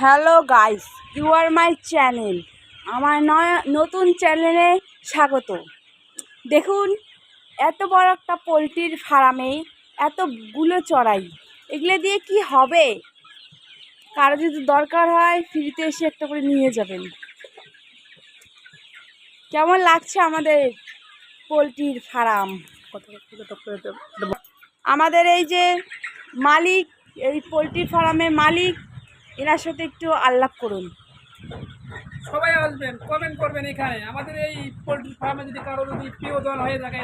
Hello guys you are my channel আমার নয়া, নতুন চ্যানেলে স্বাগত। দেখুন, এত বড় একটা পোলট্রির ফার্মে এতগুলো চড়াই। এগুলো দিয়ে কি হবে? কারও যদি দরকার হয়, ফ্রিতে এসে একটা করে নিয়ে যাবেন। কেমন লাগছে আমাদের পোলট্রির ফার্ম আমাদের এই যে মালিক, এই পোলট্রির ফার্মের মালিক এনার সাথে একটু আল্লাপ করুন। সবাই আসবেন কমেন্ট করবেন এখানে। আমাদের এই পোলট্রি ফার্মে যদি কারও যদি প্রিয় প্রিয়জন হয়ে থাকে,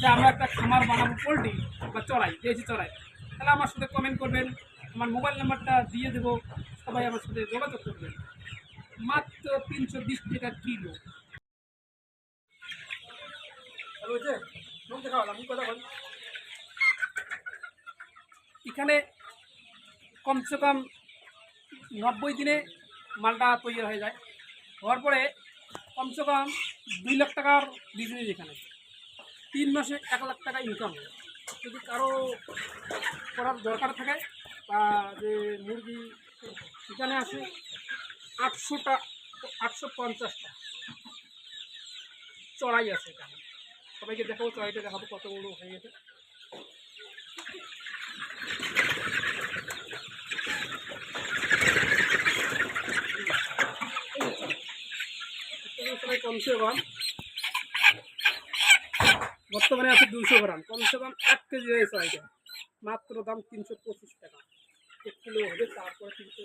যে আমরা একটা খামার বানাবো পোলট্রি বা চড়াই, দেশি চড়াই, তাহলে আমার সাথে কমেন্ট করবেন। আমার মোবাইল নাম্বারটা দিয়ে দেবো, সবাই আমার সাথে যোগাযোগ করবেন। মাত্র তিনশো বিশ টাকা কিলো। এখানে কমসে কম নব্বই দিনে মালটা তৈরি হয়ে যায়। হওয়ার পরে কমসে কম দুই লাখ টাকার বিজনেস এখানে। তিন মাসে এক লাখ টাকা ইনকাম হয়। যদি কারও করার দরকার থাকে বা যে মুরগি এখানে আসে আটশোটা, আটশো পঞ্চাশটা চড়াই আছে এখানে। সবাইকে দেখাবো, চড়াইটা দেখাবো কত বড় হয়ে গেছে। সবাই কমসে কম বর্তমানে আছে দুশো গ্রাম। কমসে কম এক কেজি হয়েছে আইটেম। মাত্র দাম তিনশো পঁচিশ টাকা। এক কিলো হবে তারপরে তিনশো